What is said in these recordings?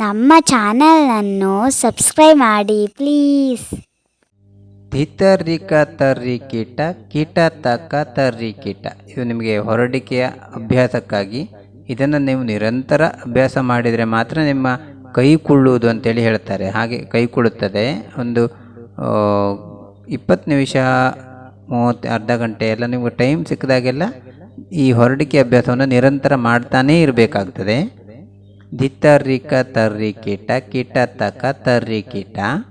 ನಮ್ಮ ಚಾನಲನ್ನು ಸಬ್ಸ್ಕ್ರೈಬ್ ಮಾಡಿ, ಪ್ಲೀಸ್. ತಿತರಿಕ ತರ್ರಿ ಕೀಟ ಕೀಟ ತಕ್ಕ ತರ್ರಿ ಕೀಟ. ಇದು ನಿಮಗೆ ಹೊರಡಿಕೆಯ ಅಭ್ಯಾಸಕ್ಕಾಗಿ. ಇದನ್ನು ನೀವು ನಿರಂತರ ಅಭ್ಯಾಸ ಮಾಡಿದರೆ ಮಾತ್ರ ನಿಮ್ಮ ಕೈ ಕುಳ್ಳುವುದು ಅಂತೇಳಿ ಹೇಳ್ತಾರೆ. ಹಾಗೆ ಕೈ ಕುಳ್ಳುತ್ತದೆ. ಒಂದು ಇಪ್ಪತ್ತು ನಿಮಿಷ, ಮೂವತ್ತು, ಅರ್ಧ ಗಂಟೆ ಎಲ್ಲ ನಿಮಗೆ ಟೈಮ್ ಸಿಕ್ಕಿದಾಗೆಲ್ಲ ಈ ಹೊರಡಿಕೆ ಅಭ್ಯಾಸವನ್ನು ನಿರಂತರ ಮಾಡ್ತಾನೇ ಇರಬೇಕಾಗ್ತದೆ. Ditarika tarikita kita, kita taka tarikita.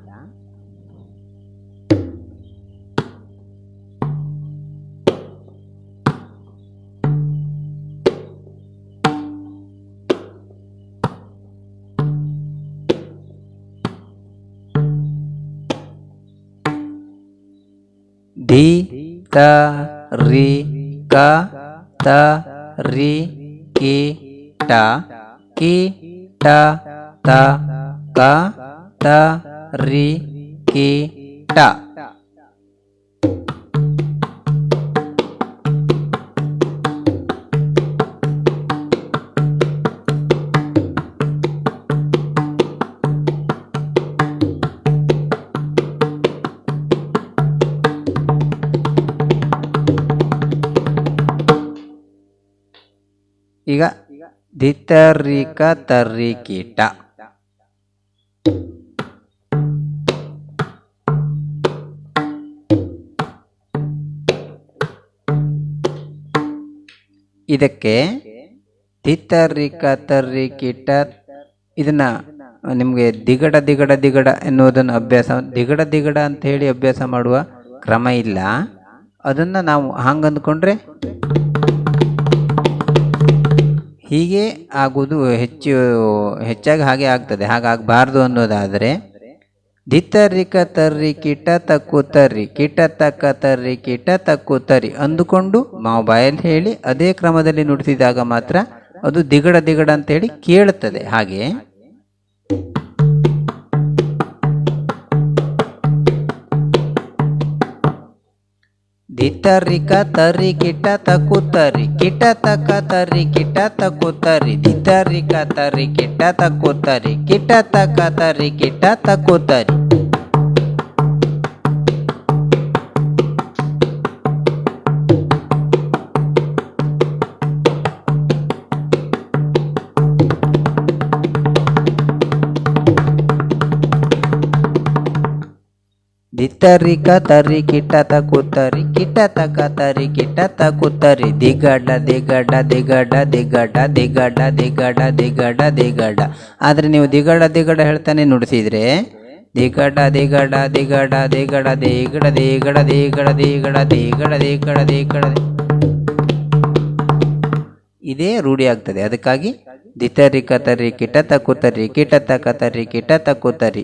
Di ta ri ka ta ri ki ta ki ta ta ka ta ri ki ta Iya, ದಿತ್ತರಿಕ ತರ್ರಿಕೀಟ. ಇದಕ್ಕೆ ತಿತ್ತರಿಕ ತರ್ರಿ ಕೀಟ ಇದನ್ನ ನಿಮಗೆ ದಿಗಡ ದಿಗಡ ದಿಗಡ ಎನ್ನುವುದನ್ನು ಅಭ್ಯಾಸ, ದಿಗಡ ದಿಗಡ ಅಂತ ಹೇಳಿ ಅಭ್ಯಾಸ ಮಾಡುವ ಕ್ರಮ ಇಲ್ಲ. ಅದನ್ನು ನಾವು ಹಂಗೆ ಅಂದ್ಕೊಂಡ್ರೆ ಹೀಗೆ ಆಗುವುದು ಹೆಚ್ಚು, ಹೆಚ್ಚಾಗಿ ಹಾಗೆ ಆಗ್ತದೆ. ಹಾಗಾಗಬಾರ್ದು ಅನ್ನೋದಾದರೆ ದಿತ್ತರಿಕ ತರ್ರಿ ಕಿಟ ತಕ್ಕು ತರ್ರಿ ಕಿಟ ತಕ್ಕ ತರ್ರಿ ಕಿಟ ತಕ್ಕು ತರ್ರಿ ಅಂದುಕೊಂಡು ಮೊಬೈಲ್ ಹೇಳಿ ಅದೇ ಕ್ರಮದಲ್ಲಿ ನುಡಿಸಿದಾಗ ಮಾತ್ರ ಅದು ದಿಗಡ ದಿಗಡ ಅಂತ ಹೇಳಿ ಕೇಳುತ್ತದೆ. ಹಾಗೆ ದಿತ್ತರಿ ಕತರಿ ಕಿಟ ತಕುತ್ತರಿ ಕಿಟ ತಕ ತರಿ ಕಿಟ ತಕುತ್ತರಿ ದಿತ್ತರಿ ಕತರಿ ಕಿಟ ತಕುತ್ತರಿ ಕಿಟ ತಕ ತರಿ ಕಿಟ ತಕುತ್ತರಿ ತರ್ರಿ ಕತರಿ ಕಿಟ್ಟ ತಕುತ್ತರಿ ಕಿಟ್ಟ ತಕ ತರಿ ಕಿಟ್ಟ ತಕುತ್ತರಿ ದಿಗಡ ದಿಗಡ ದಿಗಡ ದಿಗಡ ದಿಗಡ ದಿಗಡ ದಿಗಡ ದಿಗಡ ಆದರೆ ನೀವು ದಿಗಡ ದಿಗಡ ಹೇಳ್ತಾನೆ ನುಡಿಸಿದ್ರೆ ದಿಗಡ ದಿಗಡ ದಿಗಡ ದಿಗಡ ದಿಗಡ ದಿಗಡ ದಿಗಡ ದಿಗಡ ದಿಗಡ ದಿಗಡ ದಿಗಡ ಇದೇ ರೂಢಿ ಆಗ್ತದೆ ಅದಕ್ಕಾಗಿ ದಿತ್ತರಿ ಕತರಿ ಕಿಟ ತಕುತ್ತರಿ ಕಿಟ ತಕ ತರಿ ಕಿಟ ತಕುತ್ತರಿ